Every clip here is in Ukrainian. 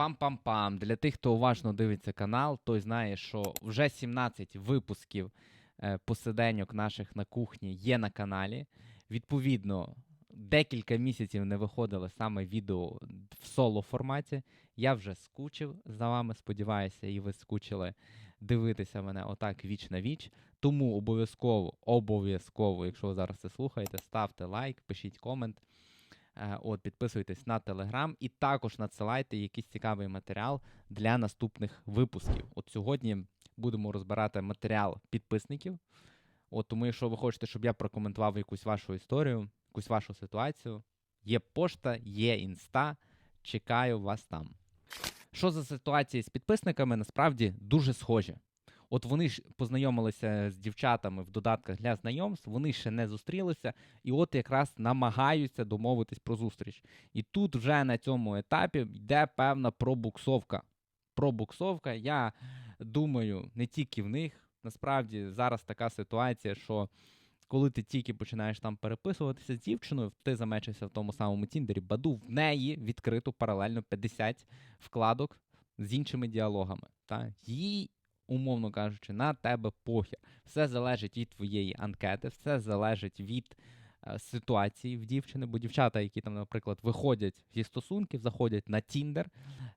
Пам-пам-пам. Для тих, хто уважно дивиться канал, той знає, що вже 17 випусків е, посиденьок наших на кухні є на каналі. Відповідно, декілька місяців не виходило саме відео в соло форматі. Я вже скучив за вами. Сподіваюся, і ви скучили дивитися мене отак віч на віч. Тому обов'язково, обов'язково, якщо ви зараз це слухаєте, ставте лайк, пишіть комент. Е, От, підписуйтесь на телеграм і також надсилайте якийсь цікавий матеріал для наступних випусків. От сьогодні будемо розбирати матеріал підписників. От тому, якщо ви хочете, щоб я прокоментував якусь вашу історію, якусь вашу ситуацію, є пошта, є інста. Чекаю вас там. Що за ситуації з підписниками насправді дуже схожі. От вони ж познайомилися з дівчатами в додатках для знайомств, вони ще не зустрілися, і от якраз намагаються домовитись про зустріч. І тут вже на цьому етапі йде певна пробуксовка. Пробуксовка, я думаю, не тільки в них. Насправді зараз така ситуація, що коли ти тільки починаєш там переписуватися з дівчиною, ти замечився в тому самому Тіндері, баду в неї відкрито паралельно 50 вкладок з іншими діалогами. Та? Їй, умовно кажучи, на тебе похер. Все залежить від твоєї анкети, все залежить від е, ситуації в дівчини, бо дівчата, які там, наприклад, виходять зі стосунків, заходять на Тіндер,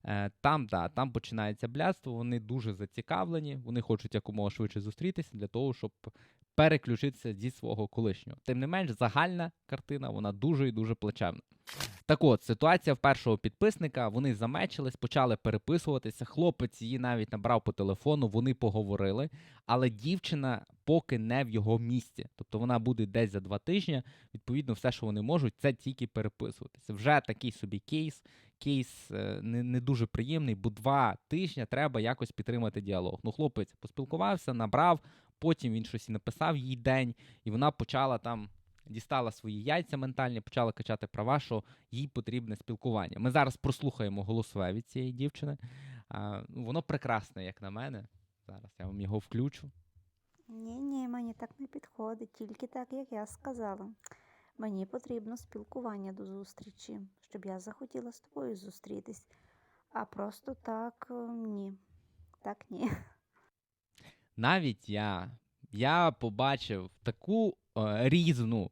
е, там, да, там починається блядство, вони дуже зацікавлені, вони хочуть якомога швидше зустрітися для того, щоб переключитися зі свого колишнього. Тим не менш, загальна картина вона дуже і дуже плачевна. Так от, ситуація в першого підписника, вони замечились, почали переписуватися. Хлопець її навіть набрав по телефону, вони поговорили, але дівчина поки не в його місці. Тобто вона буде десь за два тижні. Відповідно, все, що вони можуть, це тільки переписуватися. Вже такий собі кейс. Кейс е, не, не дуже приємний, бо два тижні треба якось підтримати діалог. Ну, хлопець поспілкувався, набрав, потім він щось і написав їй день, і вона почала там. Дістала свої яйця ментальні, почала качати права, що їй потрібне спілкування. Ми зараз прослухаємо голосове від цієї дівчини. А, ну, воно прекрасне, як на мене. Зараз я вам його включу. Ні, ні, мені так не підходить, тільки так, як я сказала. Мені потрібно спілкування до зустрічі, щоб я захотіла з тобою зустрітись. А просто так е, ні. Так ні. Навіть я, я побачив таку е, різну,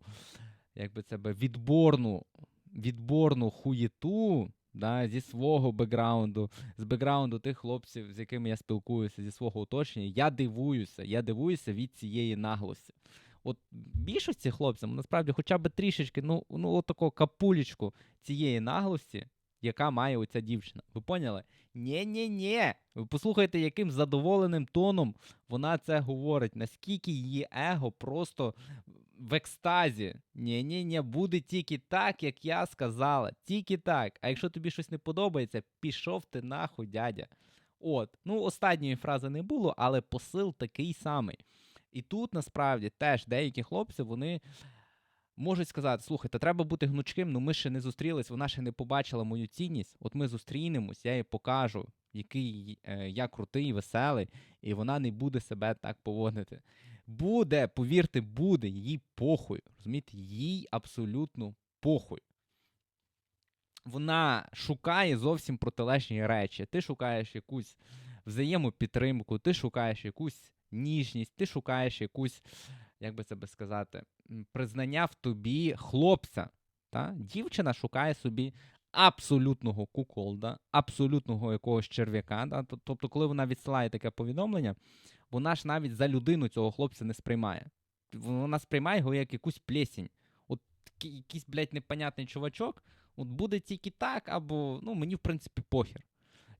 як би це би, відборну, відборну хуєту да, зі свого бекграунду, з бекграунду тих хлопців, з якими я спілкуюся, зі свого оточення. Я дивуюся, я дивуюся від цієї наглості. От більшості хлопцям насправді хоча б трішечки, ну, ну отаку капулечку цієї наглості, яка має оця дівчина. Ви поняли? Нє-нє-нє. Ви послухайте, яким задоволеним тоном вона це говорить, наскільки її его просто в екстазі. Ні-ні-ні, буде тільки так, як я сказала. Тільки так. А якщо тобі щось не подобається, пішов ти нахуй, дядя. От, ну останньої фрази не було, але посил такий самий. І тут насправді теж деякі хлопці вони можуть сказати: слухайте, треба бути гнучким, ну ми ще не зустрілись, вона ще не побачила мою цінність. От ми зустрінемось, я їй покажу, який е, я крутий, веселий, і вона не буде себе так поводити. Буде, повірте, буде, їй похуй. Розумієте, їй абсолютно похуй. Вона шукає зовсім протилежні речі. Ти шукаєш якусь взаємопідтримку, ти шукаєш якусь ніжність, ти шукаєш якусь, як би це би сказати, признання в тобі хлопця. Та? Дівчина шукає собі абсолютного куколда, абсолютного якогось черв'яка. Тоб- Тобто, коли вона відсилає таке повідомлення, вона ж навіть за людину цього хлопця не сприймає. Вона сприймає його як якусь плесінь. От якийсь, блядь, непонятний чувачок, от буде тільки так, або ну, мені, в принципі, похер.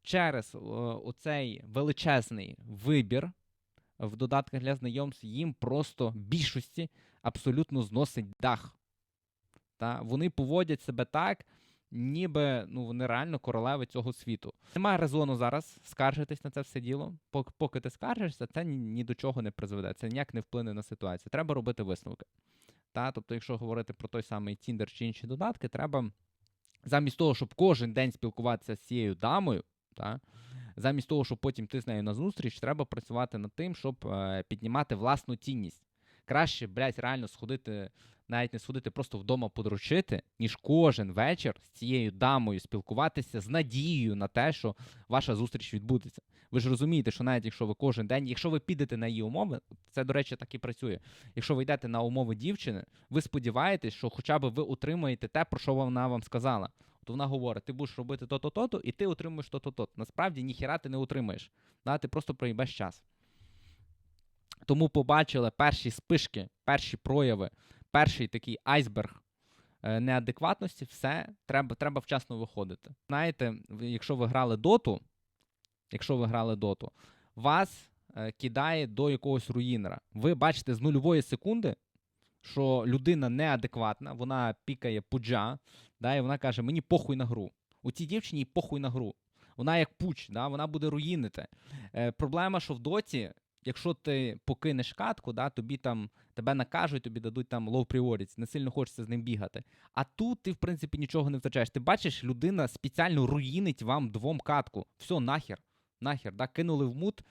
Через е, оцей величезний вибір в додатках для знайомств їм просто більшості абсолютно зносить дах. Та? Вони поводять себе так, ніби ну, вони реально королеви цього світу. Немає резону зараз скаржитись на це все діло. Поки, ти скаржишся, це ні, до чого не призведе. Це ніяк не вплине на ситуацію. Треба робити висновки. Та? Тобто, якщо говорити про той самий Tinder чи інші додатки, треба замість того, щоб кожен день спілкуватися з цією дамою, та? Замість того, щоб потім ти з нею на зустріч, треба працювати над тим, щоб е, піднімати власну цінність. Краще, блядь, реально сходити, навіть не сходити, просто вдома подручити, ніж кожен вечір з цією дамою спілкуватися з надією на те, що ваша зустріч відбудеться. Ви ж розумієте, що навіть якщо ви кожен день, якщо ви підете на її умови, це, до речі, так і працює. Якщо ви йдете на умови дівчини, ви сподіваєтесь, що хоча б ви отримаєте те, про що вона вам сказала. От вона говорить, ти будеш робити то-то, то-то, і ти отримуєш то-то, то Насправді ніхіра ти не отримаєш. Да? Ти просто проїбеш час. Тому побачили перші спишки, перші прояви, перший такий айсберг е, неадекватності, все, треба, треба вчасно виходити. Знаєте, якщо ви грали доту, якщо ви грали доту, вас е, кидає до якогось руїнера. Ви бачите з нульової секунди, що людина неадекватна, вона пікає пуджа, да, і вона каже: мені похуй на гру. У цій дівчині похуй на гру. Вона як пуч, да, вона буде руїнити. Е, проблема, що в доті, якщо ти покинеш катку, да, тобі там тебе накажуть, тобі дадуть там low priority, не сильно хочеться з ним бігати. А тут ти, в принципі, нічого не втрачаєш. Ти бачиш, людина спеціально руїнить вам двом катку. Все, нахер. Нахер, да? кинули в мут,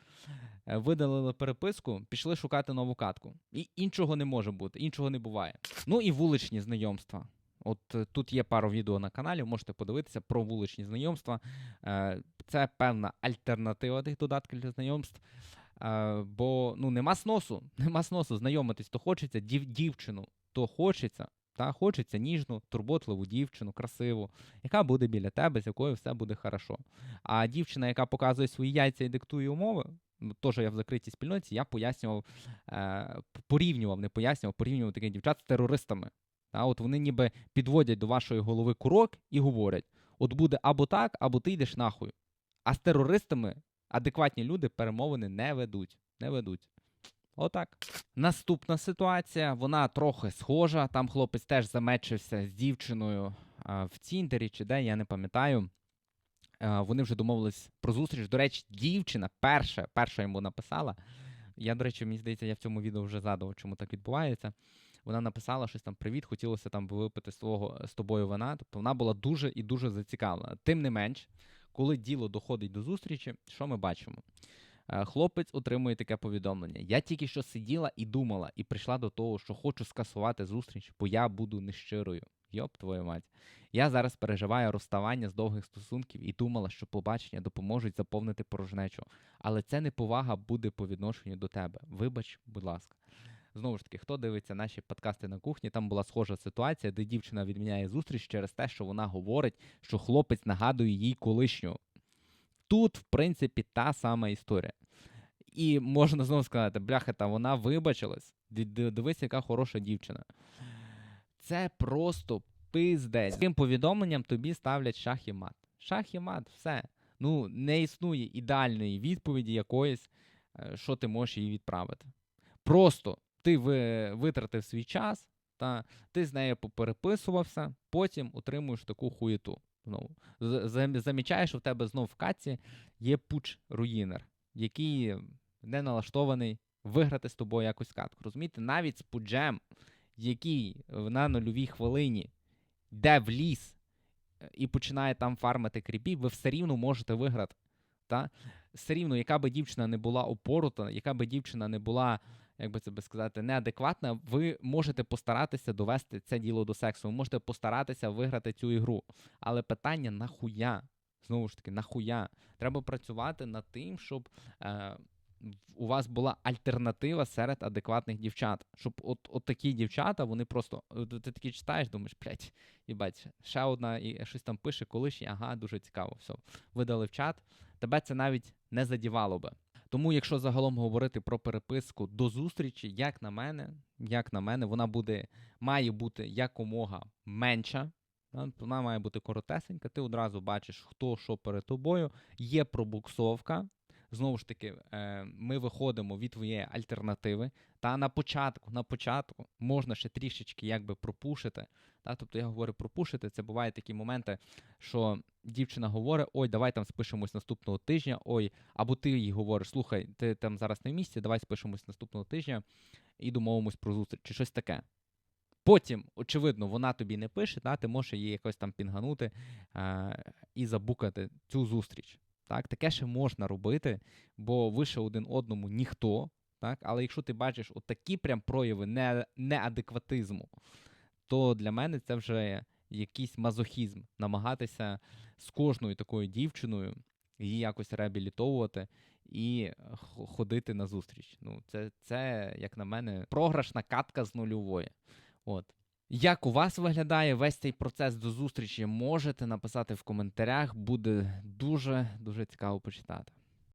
видалили переписку, пішли шукати нову катку. І іншого не може бути, іншого не буває. Ну і вуличні знайомства. От е, тут є пару відео на каналі, можете подивитися про вуличні знайомства. Е, Це певна альтернатива тих додатків для знайомств. Е, Бо ну, нема сносу, нема сносу. Знайомитись то хочеться, дів, дівчину то хочеться. Та хочеться ніжну, турботливу дівчину, красиву, яка буде біля тебе, з якою все буде хорошо. А дівчина, яка показує свої яйця і диктує умови, теж я в закритій спільноті, я пояснював, е, порівнював, не пояснював, порівнював таких дівчат з терористами. Та, от вони ніби підводять до вашої голови курок і говорять: от буде або так, або ти йдеш нахуй. А з терористами адекватні люди перемовини не ведуть. Не ведуть. Отак. Наступна ситуація, вона трохи схожа. Там хлопець теж замечився з дівчиною в Тіндері чи де, я не пам'ятаю. А, вони вже домовились про зустріч. До речі, дівчина перша, перша йому написала. Я, до речі, мені здається, я в цьому відео вже задав, чому так відбувається. Вона написала щось там привіт, хотілося там випити з, твого, з тобою вина. Тобто вона була дуже і дуже зацікавлена. Тим не менш, коли діло доходить до зустрічі, що ми бачимо? Е, Хлопець отримує таке повідомлення. Я тільки що сиділа і думала, і прийшла до того, що хочу скасувати зустріч, бо я буду нещирою. Йоп, твою мать. Я зараз переживаю розставання з довгих стосунків і думала, що побачення допоможуть заповнити порожнечу. Але це неповага буде по відношенню до тебе. Вибач, будь ласка. Знову ж таки, хто дивиться наші подкасти на кухні, там була схожа ситуація, де дівчина відміняє зустріч через те, що вона говорить, що хлопець нагадує їй колишню. Тут, в принципі, та сама історія. І можна знову сказати, бляха, та вона вибачилась. Ди- ди- Дивись, яка хороша дівчина. Це просто пиздець. Цим повідомленням тобі ставлять шах і мат. Шах і мат, все. Ну, не існує ідеальної відповіді якоїсь, е, що ти можеш їй відправити. Просто ти витратив свій час, та ти з нею попереписувався, потім отримуєш таку хуєту. Знову. Замічаєш, що в тебе знов в каці є пуч-руїнер, який не налаштований виграти з тобою якусь катку. Розумієте, навіть з пуджем, який на нульовій хвилині йде в ліс е, і починає там фармити кріпів, ви все рівно можете виграти. Та? Все рівно, яка би дівчина не була опорута, яка би дівчина не була, як би це би сказати, неадекватна, ви можете постаратися довести це діло до сексу. Ви можете постаратися виграти цю ігру. Але питання нахуя? Знову ж таки, нахуя? Треба працювати над тим, щоб е, у вас була альтернатива серед адекватних дівчат. Щоб от, от такі дівчата, вони просто. Ти такі читаєш, думаєш, блядь, їбать, ще одна і щось там пише, колишній, ага, дуже цікаво. Все, видали в чат. Тебе це навіть не задівало би. Тому, якщо загалом говорити про переписку до зустрічі, як на мене, як на мене, вона буде, має бути якомога менша. Вона має бути коротесенька, ти одразу бачиш, хто що перед тобою. Є пробуксовка. Знову ж таки, е, ми виходимо від твоєї альтернативи. Та на початку, на початку можна ще трішечки якби пропушити. Та? Тобто я говорю пропушити, це бувають такі моменти, що дівчина говорить: ой, давай там спишемось наступного тижня, ой, або ти їй говориш, слухай, ти там зараз не в місці, давай спишемось наступного тижня і домовимось про зустріч, чи щось таке. Потім, очевидно, вона тобі не пише, та, ти можеш її якось там пінганути е, і забукати цю зустріч. Так, таке ще можна робити, бо ви ще один одному ніхто. Так? Але якщо ти бачиш отакі прям прояви не, неадекватизму, то для мене це вже якийсь мазохізм намагатися з кожною такою дівчиною її якось реабілітовувати і ходити на зустріч. Ну, це, це, як на мене, програшна катка з нульової. От. Як у вас виглядає весь цей процес до зустрічі? Можете написати в коментарях, буде дуже дуже цікаво почитати.